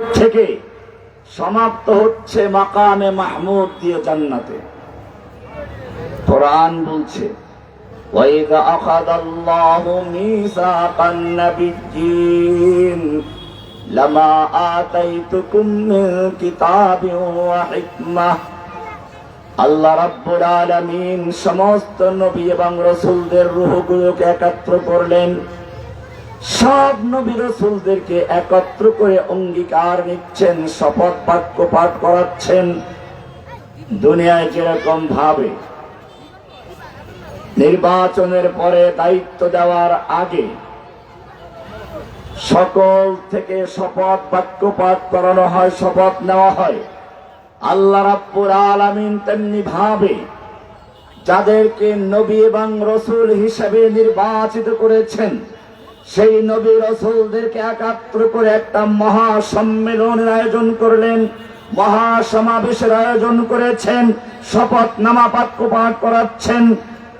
থেকে সমাপ্ত হচ্ছে মাকামে মাহমুদ দিয়ে জান্নাতে কোরআন বলছে وَإِذَا أَخَذَ اللَّهُ مِيثَاقَ النَّبِيِّينَ لَمَا آتَيْتُكُم مِّن كِتَابٍ وَحِكْمَةٍ আল্লাহ রাব্বুল আলামিন সমস্ত নবী এবং রসুলদের রূহগুলোকে একাত্র করলেন সব নবী রসুলদেরকে একত্র করে অঙ্গীকার নিচ্ছেন, শপথ বাক্য পাঠ করাচ্ছেন। দুনিয়ায় যেরকম ভাবে নির্বাচনের পরে দায়িত্ব দেওয়ার আগে সকল থেকে শপথ বাক্য পাঠ করানো হয়, শপথ নেওয়া হয়। আল্লাহ রাব্বুল আলামিন তেমনি ভাবে যাদেরকে নবী এবং রসুল হিসেবে নির্বাচিত করেছেন সেই নবী রসুলদেরকে একাত্র করে একটা মহা সম্মেলনের আয়োজন করলেন। মহা সমাবেশের আয়োজন করেছেন। শপথ নামা বাক্য পাঠ করাচ্ছেন।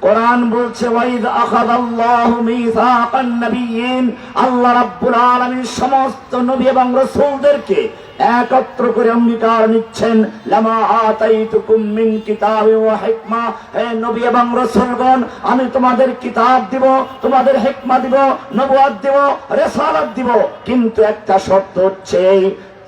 কোরআন বলছে, ওয়াইদ আখাদাল্লাহু মিসাকান নাবিয়িন আল্লাহ রাব্বুল আলামিন সমস্ত নবী এবং রাসূলদেরকে একত্র করে অঙ্গীকার নিচ্ছেন, লামা আতাইতুকুম মিন কিতাবি ওয়া হিকমা হে নবী এবং রাসূলগণ, আমি তোমাদের কিতাব দিব, তোমাদের হিকমা দিব, নবুয়ত দিব, রিসালাত দিব, কিন্তু একটা শর্ত হচ্ছে,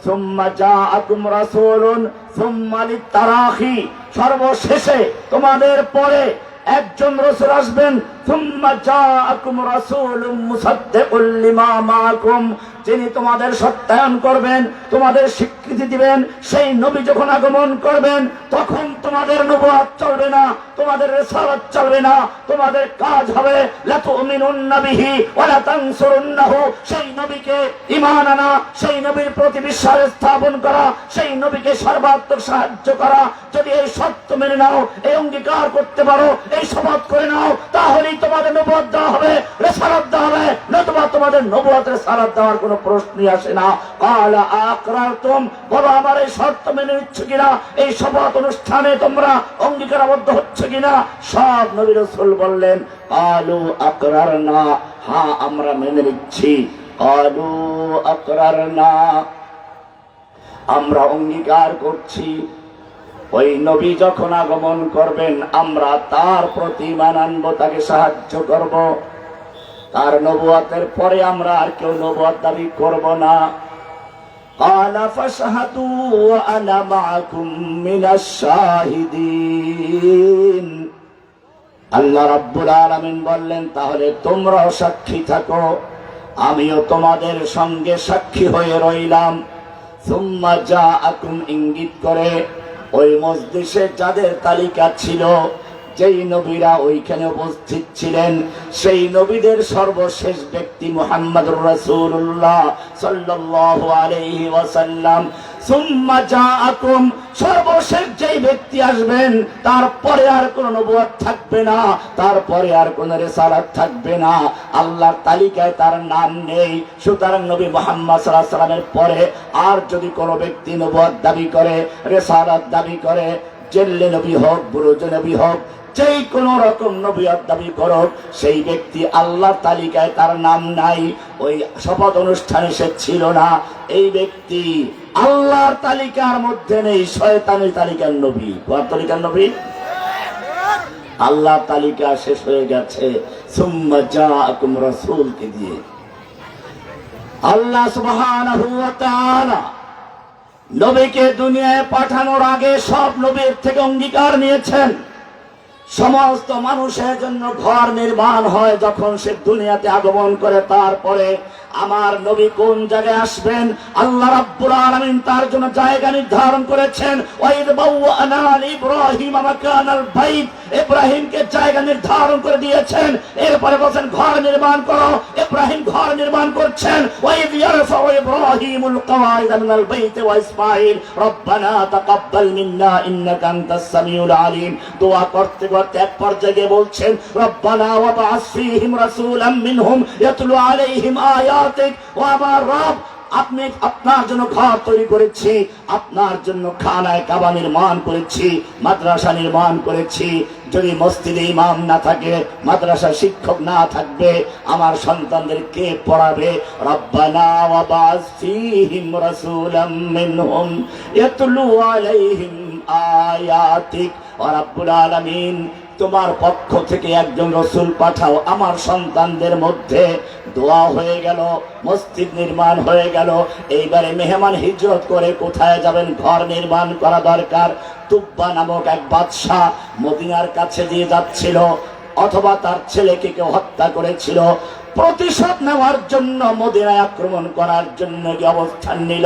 সুম্মা জাআকুম রাসূলুন সুম্মা লিতারাখি সর্বশেষে তোমাদের পরে একজন রসুল আসবেন যিনি তোমাদের সত্যায়ন করবেন, তোমাদের স্বীকৃতি দিবেন, সেই নবী যখন আগমন করবেন, তখন তোমাদের নবুয়ত চলবে না, তোমাদের রিসালাত চলবে না, তোমাদের কাজ হবে সেই নবীকে ঈমান আনা, সেই নবীর প্রতি বিশ্বাস স্থাপন করা, সেই নবীকে সর্বাত্মক সাহায্য করা। যদি এই সত্য মেনে নাও, এই অঙ্গীকার করতে পারো, এই শপথ করে নাও, তাহলেই তোমাদের নবুয়ত দেওয়া হবে, রেসালাত দেওয়া হবে, নতুবা তোমাদের নবুয়তের সালাত দেওয়ার কোনো প্রশ্নই আসে না। কালা আকরারতুম, বলো আমার এই শর্ত মেনে নিচ্ছ কিনা? এই শপথ অনুষ্ঠানে তোমরা অঙ্গীকারাবদ্ধ হচ্ছে কিনা? সব নবী রসুল বললেন আলু আকরার না হ্যাঁ আমরা মেনে নিচ্ছি। আলু আকরার না আমরা অঙ্গীকার করছি। ওই নবী যখন আগমন করবেন, আমরা তার প্রতি মান তাকে সাহায্য করব। তার নবুয়াতের পরে আমরা আর কেউ নবুয়াত দাবি করব না। আল্লাহ রাব্বুল আলমিন বললেন, তাহলে তোমরাও সাক্ষী থাকো। আমিও তোমাদের সঙ্গে সাক্ষী হয়ে রইলাম। সুম্মা যা আকুম ইঙ্গিত করে ওই মসজিষে যাদের তালিকা ছিল, যেই নবীরা ওইখানে উপস্থিত ছিলেন, সেই নবীদের সর্বশেষ ব্যক্তি মোহাম্মদ রাসূলুল্লাহ সাল্লাল্লাহু আলাইহি ওয়াসাল্লাম। সুম্মা জাআকুম, সর্বশেষ যেই ব্যক্তি আসবেন, তারপরে আর কোন নবুয়ত থাকবে না, তারপরে আর কোন রেসালাত থাকবে না। আল্লাহর তালিকায় তার নাম নেই। সুতরাং নবী মোহাম্মদ আলাইহি সাল্লামের পরে আর যদি কোনো ব্যক্তি নবুয়ত দাবি করে, রেসালাত দাবি করে জেল্লে নবী হোক, বুরুজ নবী হোক, যেই কোন রকম নবীয়ত দাবি করো সেই ব্যক্তি আল্লাহর তালিকায় তার নাম নাই। ওই শপথ অনুষ্ঠানে সে ছিল না। এই ব্যক্তি আল্লাহর তালিকার মধ্যে নেই শয়তানের তালিকার নবী। কোয়ার তালিকার নবী? আল্লাহ তালিকা শেষ হয়ে গেছে। সুম্মা রাসূলকে দিয়ে। আল্লাহ সুবহানাহু ওয়া তাআলা নবীকে দুনিয়ায় পাঠানোর আগে সব নবীর থেকে অঙ্গীকার নিয়েছেন। সমস্ত মানুষের জন্য ঘর নির্মাণ হয় যখন সে দুনিয়াতে আগমন করে, তারপরে আমার নবী কোন জায়গায় আসবেন? আল্লাহ রাব্বুল আলামিন তার জন্য জায়গা নির্ধারণ করেছেন। ওয়াইদ বাওয়ানা ইব্রাহিম মাকানাল বাইত। ইব্রাহিমকে জায়গা নির্ধারণ করে দিয়েছেন। এরপরে বলেন ঘর নির্মাণ করো। ইব্রাহিম ঘর নির্মাণ করছেন। ওয়াইদ ইয়ারফাউ ইব্রাহিমুল কওয়াইদ মিনাল বাইত ওয়া ইসমাঈল। রব্বানা তাকাব্বাল মিন্না ইন্নাকা আনতাস সামিউল আলিম। দোয়া করতে করতে এক পর্যায়ে বলছেন, রব্বানা ওয়া বা'আস ফীহিম রাসূলাম মিনহুম। ইয়াতলু আলাইহিম আয়াতিক ও আমার রব, আপনি আপনার জন্য ঘর তৈরি করেছি, আপনার জন্য খানায় কাবা নির্মাণ করেছি, মাদ্রাসা নির্মাণ করেছি। যদি মসজিদে ইমাম না থাকে মাদ্রাসা শিক্ষক না থাকবে, আমার সন্তানদের কে পড়াবে? রব্বানা ওয়াবাস রাসূলাম মিনহুম ইয়াতলু আলাইহিম আয়াতিক। ওয়া রাব্বুল আলামিন তোমার পক্ষ থেকে একজন রসুল পাঠাও। আমার সন্তানদের মধ্যে দোয়া হয়ে গেল, মসজিদ নির্মাণ হয়ে গেল। এইবারে মেহমান হিজরত করে কোথায় যাবেন? ঘর নির্মাণ করা দরকার। তুব্বা নামক এক বাদশাহ মদিনার কাছে দিয়ে যাচ্ছিল, অথবা তার ছেলেকে কেউ হত্যা করেছিল। প্রতিশোধ নেওয়ার জন্য মদিনায় আক্রমণ করার জন্য কি অবস্থান নিল।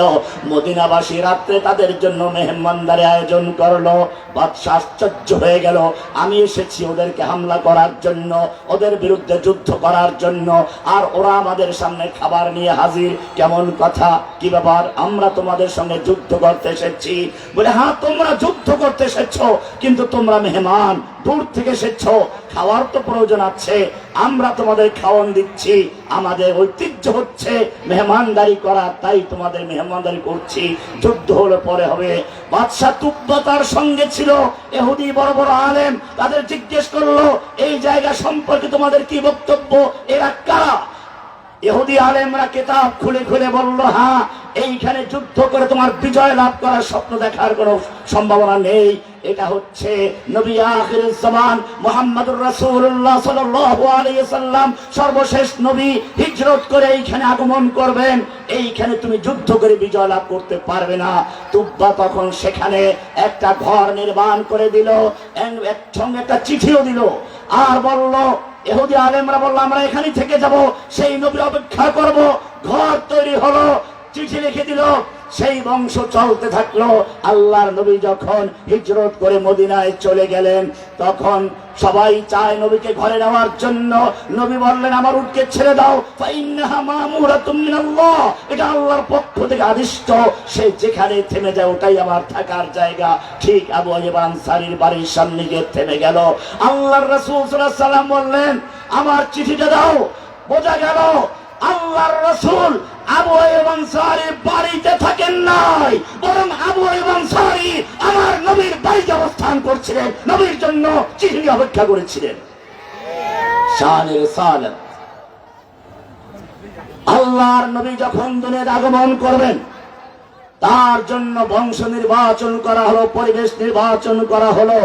মদিনাবাসী রাত্রে তাদের জন্য মেহমানদারি আয়োজন করল। বাদশাহ আশ্চর্য হয়ে গেল। আমি এসেছি ওদেরকে হামলা করার জন্য, ওদের বিরুদ্ধে যুদ্ধ করার জন্য, আর ওরা আমাদের সামনে খাবার নিয়ে হাজির। কেমন কথা? কি ব্যাপার? আমরা তোমাদের সঙ্গে যুদ্ধ করতে এসেছি। বলে হ্যাঁ তোমরা যুদ্ধ করতে এসেছ, কিন্তু তোমরা মেহমান, দূর থেকে এসেছ। খাওয়ার তো প্রয়োজন আছে। আমরা তোমাদের খাওয়ান দিচ্ছি। আমাদের ঐতিহ্য হচ্ছে মেহমানদারি করা, তাই তোমাদের মেহমানদারি করছি। যুদ্ধ হলে পরে হবে। বাদশাহ তুব্বতার সঙ্গে ছিল। এহুদি বড় বড় আলেম তাদের জিজ্ঞেস করল, এই জায়গা সম্পর্কে তোমাদের কি বক্তব্য? এরা কারা? এহুদি আলেমরা কেতাব খুলে খুলে বলল হ্যাঁ এইখানে যুদ্ধ করে তোমার বিজয় লাভ করার স্বপ্ন দেখার কোনো সম্ভাবনা নেই। এটা হচ্ছে নবী আখির জামান রাসূলুল্লাহ সাল্লাল্লাহু আলাইহি সাল্লাম সর্বশেষ নবী হিজরত করে এইখানে আগমন করবেন। এইখানে তুমি যুদ্ধ করে বিজয় লাভ করতে পারবে না। তুব্বা তখন সেখানে একটা ঘর নির্মাণ করে দিল সঙ্গে একটা চিঠিও দিল। আর বলল এহুদি আলেমরা বলল, আমরা এখানে থেকে যাব, সেই নবী অপেক্ষা করব। ঘর তৈরি হলো চিঠি লিখে দিল, সেই বংশ চলতে থাকল। আল্লাহর নবী যখন হিজরত করে মদিনায় চলে গেলেন, তখন সবাই চায় নবীকে ঘরে নেওয়ার জন্য। নবী বললেন, আমার উটকে ছেড়ে দাও। এটা আল্লাহর পক্ষ থেকে আদিষ্ট। সে যেখানে থেমে যায়, ওটাই আমার থাকার জায়গা। ঠিক আবু আইয়ুব আনসারীর বাড়ির সামনে গিয়ে থেমে গেল। আল্লাহর রাসূল সাল্লাম বললেন, আমার চিঠিটা দাও। বোঝা গেল আল্লাহর রসুল আবু এবং সারি বাড়িতে থাকেন নাই, বরং আবু এবং সারি আমার নবীর বাড়িতে অবস্থান করছিলেন, নবীর জন্য চিঠি অপেক্ষা করেছিলেন। আল্লাহর নবী যখন দুনিয়ার আগমন করবেন, তার জন্য বংশ নির্বাচন করা হলো, পরিবেশ নির্বাচন করা হলো,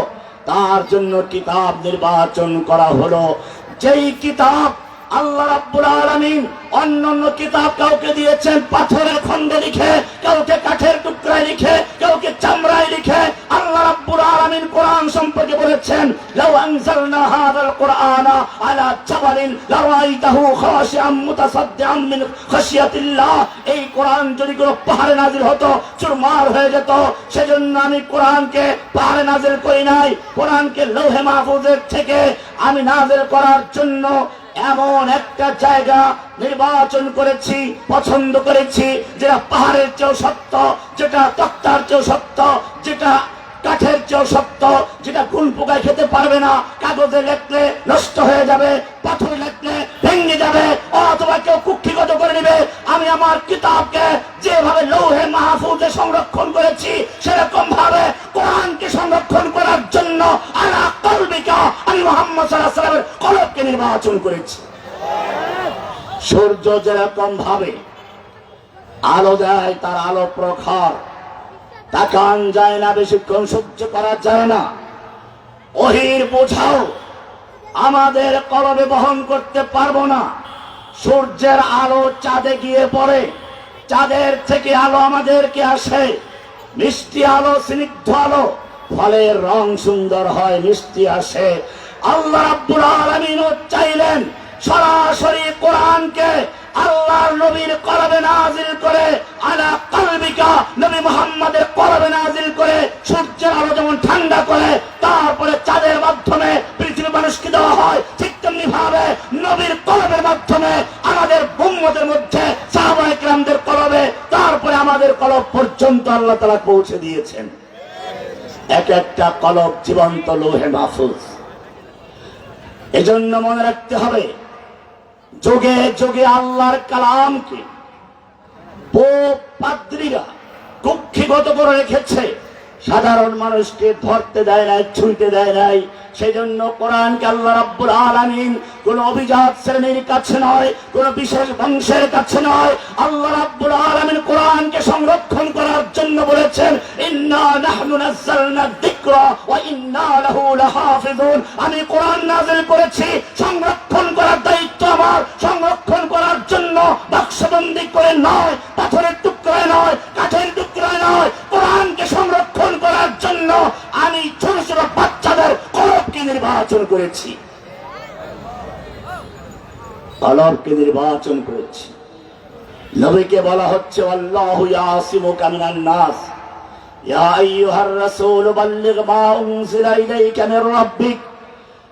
তার জন্য কিতাব নির্বাচন করা হলো। যেই কিতাব আল্লাহ রাব্বুল আলামিন অন্য অন্য কিতাব কাউকে দিয়েছেন, পাথরের খণ্ডে লিখে, কাউকে কাঠের টুকরায় লিখে, কাউকে চামড়ায় লিখে। আল্লাহ রাব্বুল আলামিন কোরআন সম্পর্কে বলেছেন, লাউ আনজালনা হাযাল কুরআনা আলা জাবালিন লারাইতাহু খাশিআম মুতাসাদ্দিআম মিন খাশিয়াতিল্লাহ। এই কোরআন যদি কোনো পাহাড়ে নাজিল হতো, চুরমার হয়ে যেত, সেজন্য আমি কোরআনকে পাহাড়ে নাজিল করি নাই। কোরআনকে লৌহে মাহফুজের থেকে আমি নাজিল করার জন্য এমন একটা জায়গা নির্বাচন করেছি, পছন্দ করেছি, যেটা পাহাড়ের চেয়েও সত্য যেটা তক্তার চেয়েও সত্য যেটা কাঠের চেয়েও সত্য যেটা ফুল পোকায় খেতে পারবে না, কাগজে লেখলে নষ্ট হয়ে যাবে নির্বাচন করেছি। সূর্য যেরকম ভাবে আলো দেয়, তার আলো প্রখর। তাকান যায় না, বেশিক্ষণ সহ্য করা যায় না। ওহির বোঝাও, আমাদের কলবে বহন করতে পারব না। সূর্যের আলো চাঁদে গিয়ে পড়ে, চাঁদের থেকে আলো আমাদেরকে আসে। মিষ্টি আলো, স্নিগ্ধ আলো, ফলের রং সুন্দর হয়, মিষ্টি আসে। আল্লাহ রাব্বুল আলামিন চাইলেন সরাসরি কোরআনকে আল্লাহর নবীর কলবে নাজিল করে আলা কালবিকা নবী মুহাম্মাদের কলবে নাজিল করে সূর্যের আলো যেমন ঠান্ডা করে, তারপরে চাঁদের মাধ্যমে পৃথিবীর মানুষকে দেওয়া হয়, ঠিক তেমনি ভাবে নবীর কলবের মাধ্যমে আমাদের বুম্মদের মধ্যে সাহাবা একরামদের কলবে, তারপরে আমাদের কলব পর্যন্ত আল্লাহ তালা পৌঁছে দিয়েছেন। এক একটা কলব জীবন্ত লোহে মাহফুজ। এজন্য মনে রাখতে হবে যোগে যোগে আল্লাহর কালামকে পোপ পাদ্রীরা কুক্ষিগত করে রেখেছে। সাধারণ মানুষকে ধরতে দেয় নাই, ছুঁইতে দেয় নাই। সেই জন্য কোরআনকে আল্লাহ রাব্বুল আলামিন কোন অভিজাত শ্রেণির কাছে নয়, কোন বিশেষ বংশের কাছে নয়, আল্লাহ রাব্বুল আলামিন কোরআনকে সংরক্ষণ করার জন্য বলেছেন, ইন্না নাহনু নাযালনা যিকরা ওয়া ইন্না লাহু লাহাফিজুন আমি কোরআন নাযিল করেছি, সংরক্ষণ করার দায়িত্ব আমার। সংরক্ষণ করার জন্য বাক্সবন্দি করে নয়, পাথরের টুকরায় নয় নির্বাচন করেছি। কলবকে নির্বাচন করেছি। নবীকে বলা হচ্ছে, আল্লাহু ইয়াসিমুকা মিনান নাস। ইয়া আইয়ুহার রাসূল, বাল্লিগ মা উনজিলা ইলাইকা মির রাব্বিক।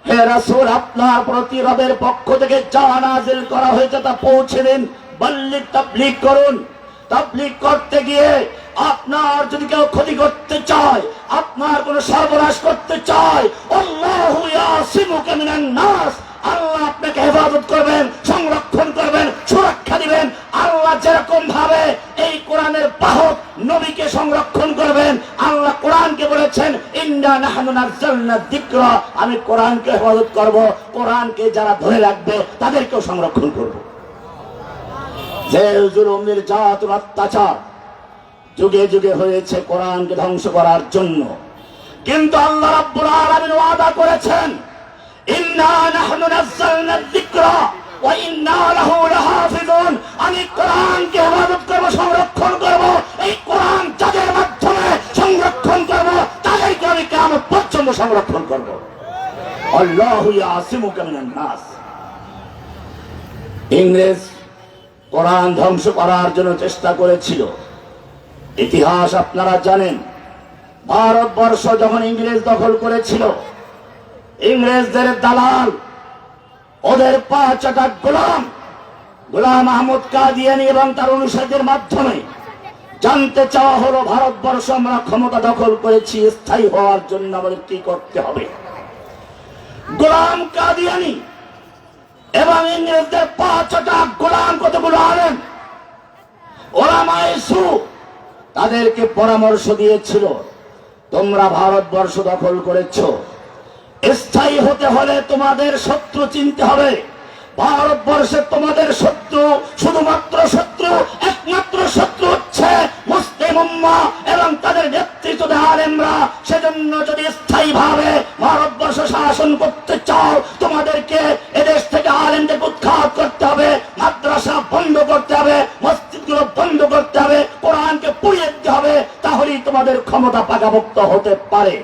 হে রাসূল, আপনার প্রতি রবের পক্ষ থেকে যা নাযিল করা হয়েছে তা পৌঁছে দিন। বাল্লিগ তাবলীগ করুন। তাবলীগ করতে গিয়ে আপনার যদি কেউ ক্ষতি করতে চায়, আপনার কোনো সর্বনাশ করতে চায় আল্লাহ আপনাকে হেফাজত করবেন, সংরক্ষণ করবেন, সুরক্ষা দিবেন। আল্লাহ যেরকম ভাবে এই কোরআনের বাহক নবীকে সংরক্ষণ করবেন, আল্লাহ কোরআনকে বলেছেন আমি কোরআনকে হেফাজত করব, কোরআনকে যারা ধরে রাখবে, তাদেরকেও সংরক্ষণ করব। নির্যাতন অত্যাচার যুগে যুগে হয়েছে কোরআনকে ধ্বংস করার জন্য। কিন্তু আল্লাহ রাব্বুল আলামিন ওয়াদা করেছেন ইন্না আমি কোরআনকে হেফাজত করব, সংরক্ষণ করব, এই কোরআন যাদের মাধ্যমে সংরক্ষণ করব, তাদেরকে আমি সংরক্ষণ করব। ইংরেজ কোরআন ধ্বংস করার জন্য চেষ্টা করেছিল। ইতিহাস আপনারা জানেন। ভারতবর্ষ যখন ইংরেজ দখল করেছিল ইংরেজদের দালাল, ওদের পা চাটা গোলাম গোলাম আহমদ কাদিয়ানি এবং তার অনুসারীদের মাধ্যমে জানতে চাওয়া হলো ভারতবর্ষ, আমরা ক্ষমতা দখল করেছি, স্থায়ী হওয়ার জন্য আমাদের কি করতে হবে? গোলাম কাদিয়ানি এবং ইংরেজদের পা চাটা গোলাম কতগুলো আনেন ওলামায়ে সু তাদেরকে পরামর্শ দিয়েছিল, তোমরা ভারতবর্ষ দখল করেছ। স্থায়ী হতে হলে তোমাদের শত্রু চিনতে হবে। ভারতবর্ষে তোমাদের শত্রু শুধুমাত্র শত্রু, একমাত্র শত্রু হচ্ছে মুসলিম উম্মা এবং তাদের নেতৃত্ব আলেমরা। সেজন্য যদি স্থায়ী ভাবে ভারতবর্ষ শাসন করতে চাও, তোমাদেরকে এদেশ থেকে আলেমদের উৎখাত করতে হবে, মাদ্রাসা বন্ধ করতে হবে, মসজিদগুলো বন্ধ করতে হবে, কোরআনকে পুড়িয়ে দিতে হবে, তাহলেই তোমাদের ক্ষমতা পাকাভুক্ত হতে পারে।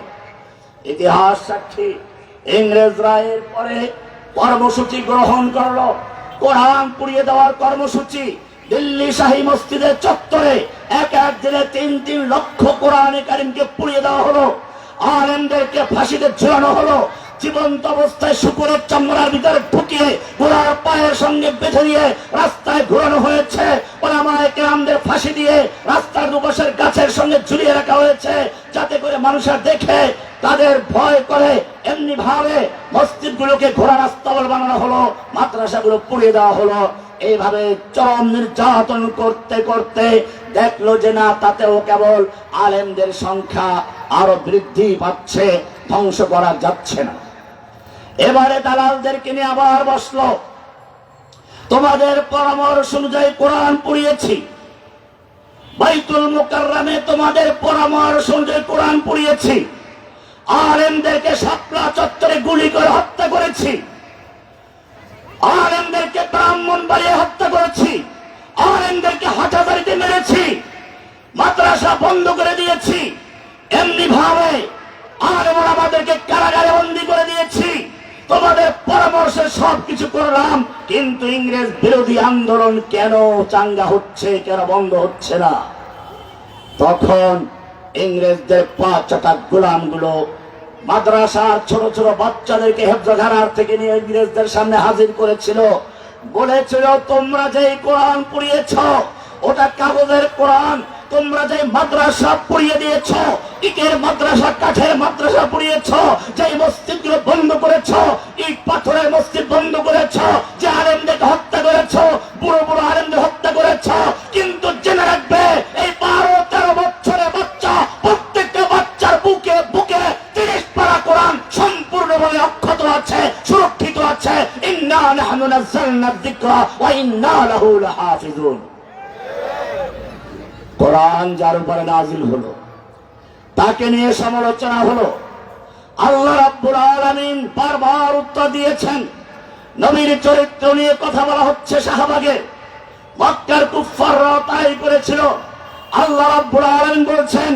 ইতিহাস সাক্ষী। ইংরেজরা পরে কর্মসূচি গ্রহণ করল। কোরআন পুড়িয়ে দেওয়ার কর্মসূচি দিল্লি শাহী মসজিদের চত্বরে এক এক দিনে তিন তিন লক্ষ কোরআনে কারিমকে পুড়িয়ে দেওয়া হলো। আলেমদেরকে ফাঁসিতে ঝুলানো হলো। জীবন্ত অবস্থায় শুকুরের চামড়ার ভিতরে ঢুকিয়ে ঘোড়ার পায়ের সঙ্গে বেঁধে দিয়ে রাস্তায় ঘোরানো হয়েছে। কেরামদের ফাঁসি দিয়ে রাস্তার দুপাশের গাছের সঙ্গে ঝুলিয়ে রাখা হয়েছে। যাতে করে মানুষের দেখে তাদের ভয় করে, এমনি ভাবে মসজিদ গুলোকে ঘোড়া রাস্তা বানানো হলো, মাদ্রাসাগুলো পুড়িয়ে দেওয়া হলো। এইভাবে চরম নির্যাতন করতে করতে দেখল যে না, তাতেও কেবল আলেমদের সংখ্যা আরও বৃদ্ধি পাচ্ছে, ধ্বংস করা যাচ্ছে না। এবারে দালালদেরকে নিয়ে আবার বসল। তোমাদের পরামর্শ অনুযায়ী কোরআন পুড়িয়েছি। বাইতুল মুকাররামে তোমাদের পরামর্শ অনুযায়ী কোরআন পুড়িয়েছি। আলেমদেরকে শাপলা চত্বরে গুলি করে হত্যা করেছি। আলেমদেরকে ব্রাহ্মণ বাড়িয়ে হত্যা করেছি। আলেমদেরকে হাটাদারিতে মেরেছি। মাদ্রাসা বন্ধ করে দিয়েছি। এমনি ভাবে আলেমরা আমাদেরকে কারাগারে বন্দি করে দিয়েছি। তোমাদের পরামর্শে সবকিছু করলাম, কিন্তু ইংরেজ বিরোধী আন্দোলন কেন চাঙ্গা হচ্ছে, কেন বন্ধ হচ্ছে না? তখন ইংরেজদের পা চাটা গোলামগুলো মাদ্রাসার ছোট ছোট বাচ্চাদেরকে হেফজখানার থেকে নিয়ে ইংরেজদের সামনে হাজির করেছিল। বলেছিল, তোমরা যে কোরআন পড়িয়েছ, ওটা কাগজের কোরআন। তোমরা যে মাদ্রাসা পড়িয়ে দিয়েছ, ইটের মাদ্রাসা, কাঠের মাদ্রাসা পড়িয়েছ যে মসজিদগুলো বন্ধ করেছ, ইট পাথরের মসজিদ বন্ধ করেছ, যে আলেমদেরকে হত্যা করেছ, বুড়ো বুড়ো আলেমদের হত্যা করেছ, কিন্তু জেনে রাখবে, এই বারো সম্পূর্ণভাবে অক্ষত আছে, সুরক্ষিত আছে। কোরআন যার উপরে নাজিল হলো, তাকে নিয়ে সমালোচনা হলো। আল্লাহ রাব্বুল আলামিন বারবার উত্তর দিয়েছেন, নবীর চরিত্র নিয়ে কথা বলা হচ্ছে শাহবাগে। মক্কার কুফাররা তাই করেছিল। আল্লাহ রাব্বুল আলামিন বলছেন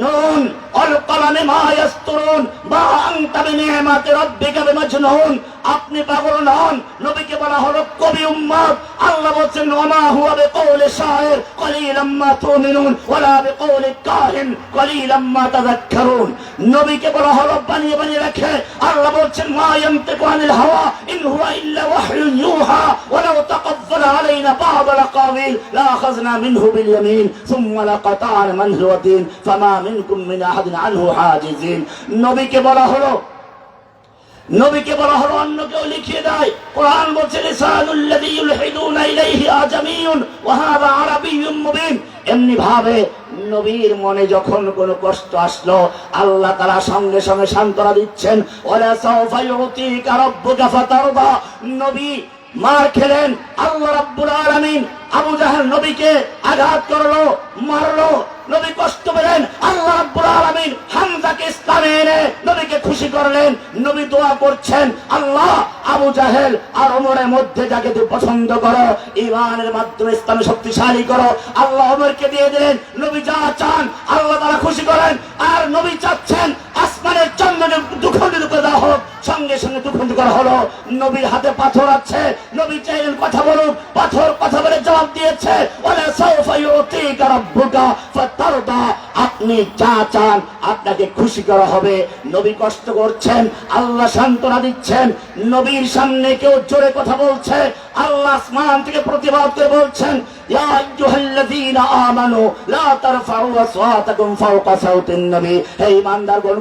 নুন অল কলামে মানে মা ইয়াসতুরুন মা আনতা বিনিমাতি রাব্বিকা বিমাজনুন। আপনি পাগল নন, নবীকে বলা হলো কবি উম্মত। আল্লাহ বলছেন, ওমা হুয়া বিকাউলি শায়ের, কলিলাম মা তুমিনুন ওয়ালা বিকাউলি কাহিন, কলিলাম মা তাযাক্কারুন। নবীকে বলা হলো বানিয়ে বানিয়ে রাখে। আল্লাহ বলছেন, মা ইয়ামতিকু আনিল হাওয়া, ইন হুয়া ইল্লা ওয়াহয়ুন ইউহা, ওয়ালাউ তাকাফফাল আলাইনা বা'দ আলাকাবিল লা আখাযনা মিনহু বিল ইয়ামিন সুম্মা লাকাতা'না মানহু ওয়াতিন, ফামা মিনকুম মিন আহাদিন আনহু হাজিজিন। নবীকে বলা হলো, নবীকে বলা হলো অন্য কেউ লিখিয়ে দেয়। কোরআন বলছে লিসানুল্লাযী ইউলহিদুনা ইলাইহি আজামিউন ওয়া হাযা আরাবিয়্যুম মুবিন। এমনি ভাবে নবীর মনে যখন কোন কষ্ট আসলো, আল্লাহ তারা সঙ্গে সঙ্গে সান্ত্বনা দিচ্ছেন, ওয়ালা সাওফা ইউতিকা রাব্বুকা ফাতারদা। নবী মার খেলেন, আল্লাহ রাব্বুল আলামিন আবু জাহাল নবীকে আঘাত করল, মারলো নবী কষ্ট পেলেন, আল্লাহ রাব্বুল আলামিন হামজাকে ইসলামে এনে নবীকে খুশি করলেন, নবী দোয়া করছেন, আল্লাহ আবু জাহেল আর ওমরের মধ্যে যাকে তুমি পছন্দ করো ইমানের মাধ্যমে ইসলামে শক্তিশালী করো, আল্লাহ ওমরকে দিয়ে দিলেন, নবী যা চান আল্লাহ তারা খুশি করেন, আর নবী চাচ্ছেন আসমানের চন্দ্র দুখণ্ডিত করে দেওয়া হোক, সঙ্গে সঙ্গে দুখণ্ডিত করা হলো, নবীর হাতে পাথর আছে, নবী চাইলেন কথা বলুক, পাথর কথা বলে জবাব দিয়েছে ওলা সাউফা ইউতিকা রাব্বুকা ফাতারদা আপনি যা চান আপনাকে খুশি করা হবে। নবী কষ্ট করছেন, আল্লাহ সান্ত্বনা দিচ্ছেন, নবীর সামনে কেউ জোরে কথা বলছে, আল্লাহ আসমান থেকে প্রতিবাদ করে বলছেন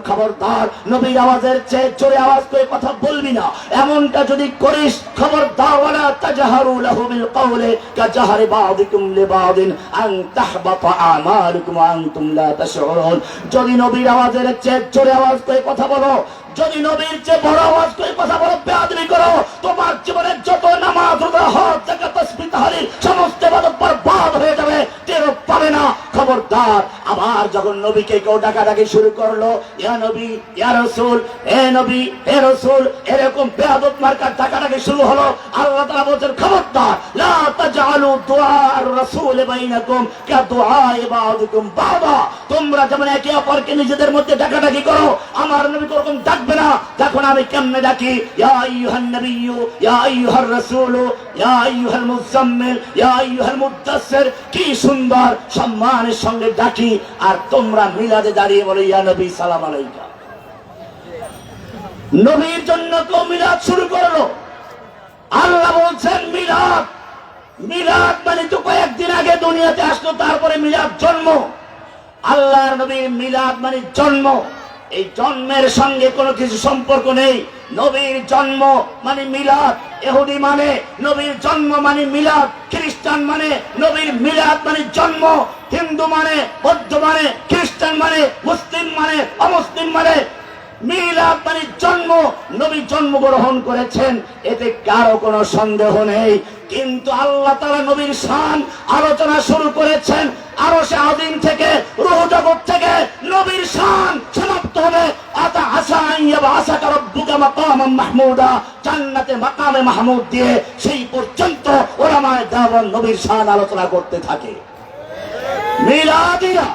খবরদার, নবীর আওয়াজের চেয়ে জোরে আওয়াজ করে কথা বলবি না। এমনটা যদি করিস, খবরদার, ওয়ালা তাজহারু লাহু বিল কওলি কাজহারি বাযিকুম লিবাযিন আন তাহবাতা আমালুকুম আনতুম লা তাশউরুন যদি নবীর আওয়াজের চেয়ে জোরে আওয়াজ করে কথা বলো, যদি নবীর চেয়ে বড় আওয়াজ করে কথা বলো বেআরি করো, তোমার জীবনের যত নামাজ, রোজা, হজ তাহলিল, সমস্ত ইবাদত বরবাদ হয়ে যাবে টের পাবে না। খবরদার আবার যখন নবীকে কেউ ডাকাডাকি শুরু করল, ইয়া নবী, ইয়া রাসূল এ নবী রাসূল, এরকম বেয়াদব মার্কার শুরু হলো। আল্লাহ তাআলা বলেন খবরদার, লা বাইনাকুম কা ইবাদিকুম বাবা তোমরা একে অপরকে নিজেদের মধ্যে করো, আমার নবী কোরকম ডাকবে না। যখন আমি কেমনে ডাকি, ইয়া আইয়ুহান নবিয়্যু, ইয়া আইয়ুহার রাসূল, ইয়া আইয়ুহাল মুজাম্মিল ইয়া আইয়ুহাল মুদাসসির। কি সুন্দর সম্মানের সঙ্গে ডাকি আর তোমরা মিলাদে দাঁড়িয়ে বলে, ইয়া নবী, সালাম আলাইকা। নবীর জন্য কেউ মিলাদ শুরু করল। আল্লাহ বলছেন, মিলাদ মিলাদ মানে তো কয়েকদিন আগে দুনিয়াতে আসলো, তারপরে মিলাদ জন্ম। আল্লাহর নবীর মিলাদ মানে জন্ম। এই জন্মের সঙ্গে কোনো কিছু সম্পর্ক নেই। নবীর জন্ম মানে মিলাদ। এহুদি মানে নবীর জন্ম মানে মিলাদ। খ্রিস্টান মানে নবীর মিলাদ মানে জন্ম। হিন্দু মানে বৌদ্ধ মানে খ্রিস্টান মানে মুসলিম মানে অমুসলিম মানে মিলাদ মানে জন্ম। নবী জন্মগ্রহণ করেছেন। এতে কারও কোনো সন্দেহ নেই। কিন্তু আল্লাহ তালা নবীর শান আলোচনা শুরু করেছেন। আরও সে আদিন থেকে, রুহ জগৎ থেকে নবীর শান সমাপ্ত হবে। আশা আশা মাকাম মাহমুদা, জান্নাতে মাকামে মাহমুদ দিয়ে সেই পর্যন্ত ওলামায় দেওয়ান নবীর শান আলোচনা করতে থাকে। মিলাদিরা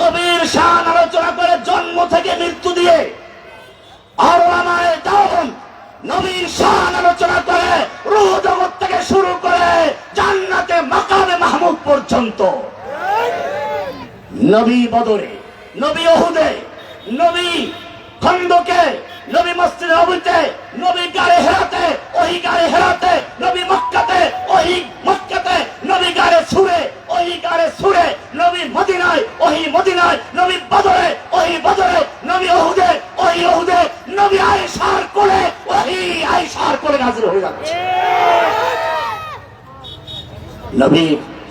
নবীর শান আলোচনা করে জন্ম থেকে মৃত্যু দিয়ে আর আমায় দাওন নবীর শান আলোচনা করে রুহ জগৎ থেকে শুরু করে জান্নাতে মাকামে মাহমুদ পর্যন্ত। নবী বদরে নবী অহুদে নবী খন্দকে নবী মসজিদ নবীতে নবী গাড়ে হেরাতে ওই গাড়ে হেরাতে নবী মক্কাতে ওই মক্কাতে নবী গাড়ে সুরে ওই গাড়ে সুরে নবী মদিনায় ওই মদিনায় নবী বদরে ওই বদরে নবী ওহুদে ওই ওহুদে নবী আয়েশার কোলে ওই আয়েশার কোলে নাজির হয়ে যাচ্ছে। নবী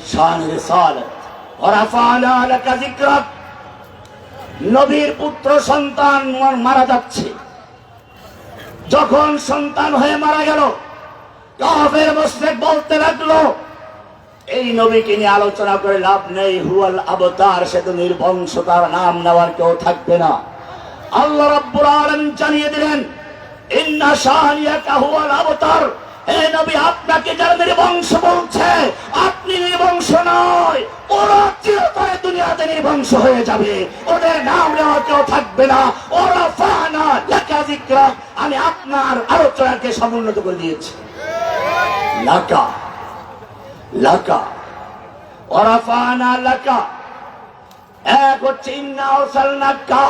শান রিসালাত। ওরাফানা লাকা যিকরাক। নবীর পুত্র সন্তান মারা যাচ্ছে। যখন সন্তান হয়ে মারা গেল, কাফের মুশরিক বলতে লাগল, এই নবীকে নিয়ে আলোচনা করে লাভ নেই, হুয়াল আবতার, সে তো নির্বংশ তার নাম নেওয়ার কেউ থাকবে না। আল্লাহ রাব্বুল আলামিন জানিয়ে দিলেন, ইন্না শাহানিয়াকা হুয়াল আবতার। এ নবী, আপনাকে যারা নির্বংশ বলছে, আপনি নির্বংশ নয়, ওরা চিরতরে দুনিয়াতে নির্বংশ হয়ে যাবে। ওদের নাম নেওয়া কেউ থাকবে না। ওরা ফানা লেখা জিক্রা আমি আপনার আলোচনাকে সমুন্নত করে দিয়েছি। লাকা লাকা। ওরাফানা লাকা। এক হচ্ছে, ইন্না আরসালনাকা।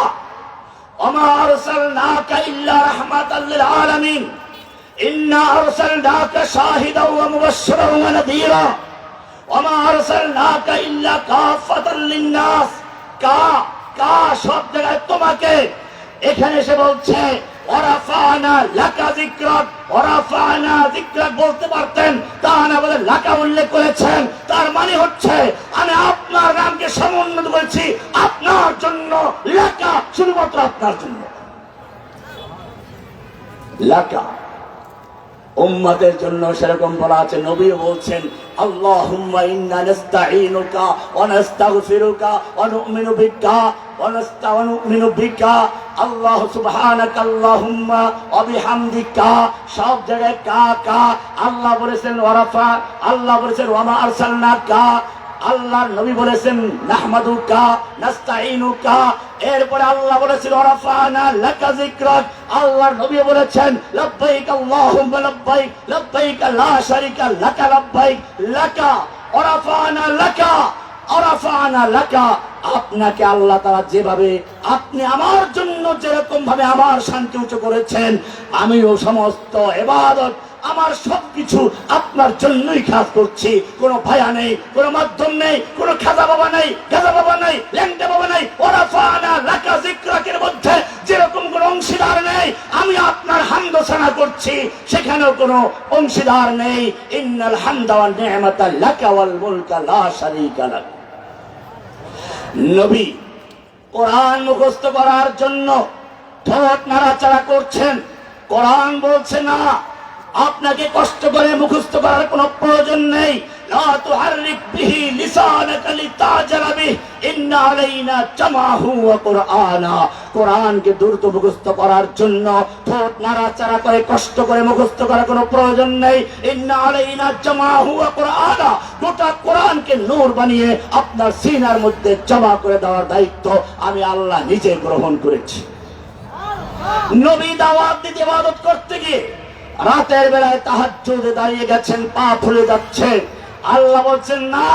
ওমা আরসালনাকা ইল্লা রাহমাতাল লিল আলামিন। তোমাকে এখানে এসে বলছে? বলতে পারতেন। তা না বলে উল্লেখ করেছেন। তার মানে হচ্ছে, আমি আপনার নামকে সমুন্নত আপনার জন্য শুধুমাত্র আপনার জন্য। লাকা। উম্মতের জন্য সেরকম বলা আছে। নবী বলছেন, আল্লাহুম্মা ইন্না নাস্তাঈনুকা ওয়া নাস্তাগফিরুকা ওয়া নু'মিনু বিকা ওয়া বিকা। আল্লাহ সুবহানাক আল্লাহুম্মা ওয়া বিহামদিকা। সব জায়গায় কা কা। আল্লাহ বলেছেন ওয়ারাফা আল্লাহ বলেছেন, ওয়া মা আরসালনাকা। আল্লাহর নবী বলেছেন, নাহমাদুকা নাস্তাইনুকা এরপরে আল্লাহ বলেছেন ওরাফানা লাকা যিকরাক। আল্লাহর নবী বলেছেন, লাব্বাইক আল্লাহুম্মা লাব্বাইক লাব্বাইক লা শারিকা লাকা, লাব্বাইক লাকা। ওরাফানা লাকা ওরাফানা লাকা। আপনাকে আল্লাহ তারা যেভাবে, আপনি আমার জন্য যেরকম ভাবে আমার শান্তি উঁচু করেছেন, আমিও সমস্ত এবাদত আমার সবকিছু আপনার জন্যই কাজ করছি। কোনো ভায়া নেই, কোনো মাধ্যম নেই, কোনো খাজা বাবা নেই খাজা বাবা নেই, ল্যাংটা বাবা নেই ওরা ফানা লাকা, জিক্রাকের মধ্যে যেরকম কোনো অংশীদার নেই, আমি আপনার হামদোসানা করছি, সেখানেও কোনো অংশীদার নেই। ইন্নাল হামদাওয়ান নি'মাতা লাকা ওয়াল মুলকা, লা শারীকা লাক। নবী কোরআন মুখস্থ করার জন্য ঠোঁট নাড়াচাড়া করছেন। কোরআন বলছে না আপনাকে কষ্ট করে মুখস্থ করার কোনো প্রয়োজন নেই। মুখস্থ করার কোনো প্রয়োজন নেই। নূর বানিয়ে আপনার সিনার মধ্যে জমা করে দেওয়ার দায়িত্ব আমি আল্লাহ নিজে গ্রহণ করেছি। নবী দাওয়াত করতে গিয়ে রাতের বেলায় তাহাজ্জুদে দাঁড়িয়ে গেছেন, পা ফুলে যাচ্ছে। আল্লাহ বলছেন, না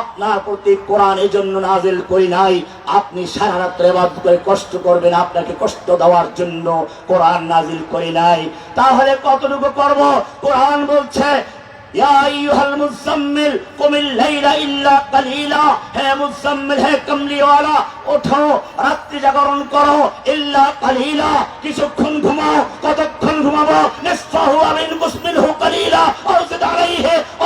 আপনার প্রতি কোরআন এই জন্য নাজিল করি নাই। আপনি সারা রাত্রে বাদ করে কষ্ট করবেন, আপনাকে কষ্ট দেওয়ার জন্য কোরআন নাজিল করি নাই। তাহলে কতটুকু করব? কোরআন বলছে কিছুক্ষণ ঘুমাও, কতক্ষণ ঘুমাবো?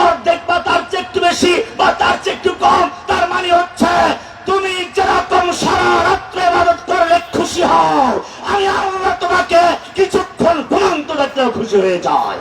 অর্ধেক বা তার চেয়ে একটু বেশি বা তার চেয়ে একটু কম, তার মানে হচ্ছে তুমি যেরকম সারা রাত্রে ইবাদত করলে খুশি হও, আমি তোমাকে কিছুক্ষণ ঘুমন্ত দেখলেও খুশি হয়ে যায়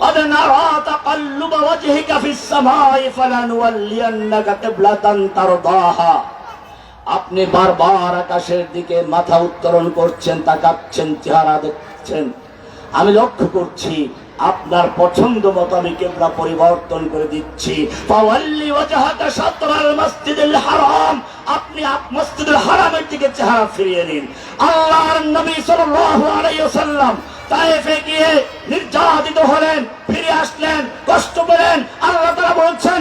قد نرى تقلب وجهك في السماء فلنولينك قبلة ترضاها আপনি বারবার আকাশের দিকে মাথা উত্তোলন করছেন তাকাচ্ছেন চেহারা দেখছেন আমি লক্ষ্য করছি আপনার পছন্দ মতো আমি কেবলা পরিবর্তন করে দিচ্ছি ফাওয়াল্লি ওয়াজহাকা শাতরাল মসজিদুল হারাম আপনি আপ- মসজিদুল হারামের দিকে চেহারা ফিরিয়ে নিন আল্লাহর নবী সাল্লাল্লাহু আলাইহি ওয়াসাল্লাম তায়েফে গিয়ে নির্যাতিত হলেন, ফিরে আসলেন, কষ্ট পেলেন। আল্লাহ তারা বলছেন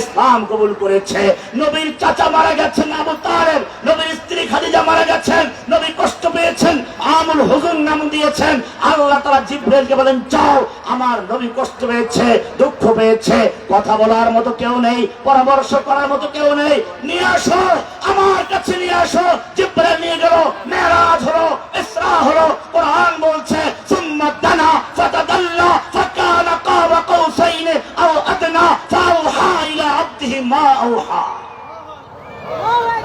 ইসলাম কবুল করেছে। নবীর চাচা মারা গেছেন আবু তালেব। নবীর স্ত্রী খাদিজা মারা গেছেন। আমুল হুজুন নাম দিয়েছেন আল্লাহ তারা জিব্রাইলকে বলেন যাও আমার নবী কষ্ট পেয়েছে দুঃখ পেয়েছে কথা বলার মতো কেউ নেই পরামর্শ করার মতো কেউ নেই নিয়ে আসো আমার কাছে নিয়ে আসো জিব্রাইল নিয়ে গেল মেরাজ হলো ইসরা হলো কোরআন বলছে সুম্মা দানা ফাতাদাল্লা ফাকানা কাবা কাউসাইন আও আদনা ফাওহা ইলা আবদিহি মা আওহা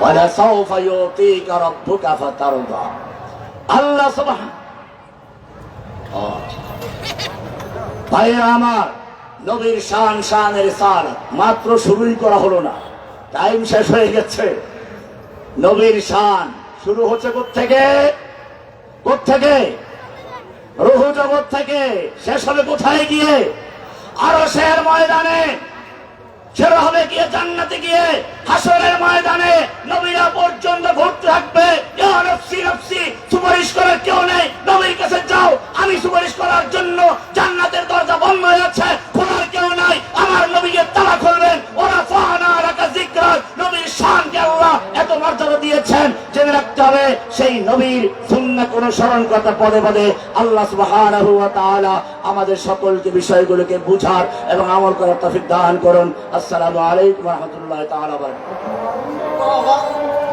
ولسوف يعطيك ربك فترضى আল্লাহ ভাইয়েরা আমার, নবীর শান শানের সার মাত্র শুরুই করা হলো না। টাইম শেষ হয়ে গেছে। নবীর শান শুরু হচ্ছে থেকে থেকে রুহু জগৎ থেকে। শেষ হবে কোথায় গিয়ে? আরও শের ময়দানে। সেরা হবে গিয়ে জান্নাতে গিয়ে হাসরের ময়দানে নবীরা পর্যন্ত ভোট নফসি সুপারিশ করার কেউ নেই। নবীর কাছে যাও, আমি সুপারিশ করার জন্য জান্নাতের দরজা বন্ধ হয়ে যাচ্ছে। খোলার কেউ নাই। আমার নবীকে তালা খুলবেন। ওরা ফাহানা রাখা জিজ্ঞাসা শানকে আল্লাহ এত মর্যাদা দিয়েছেন, জেনে রাখতে হবে সেই নবীর সুন্নাত অনুসরণ করতে পদে পদে আল্লাহ সুবহানাহু আমাদের সকলকে বিষয়গুলোকে বুঝার এবং আমল করার তৌফিক দান করুন। আসসালামু আলাইকুম ওয়া রাহমাতুল্লাহি তাআলা ওয়া বারাকাতুহু।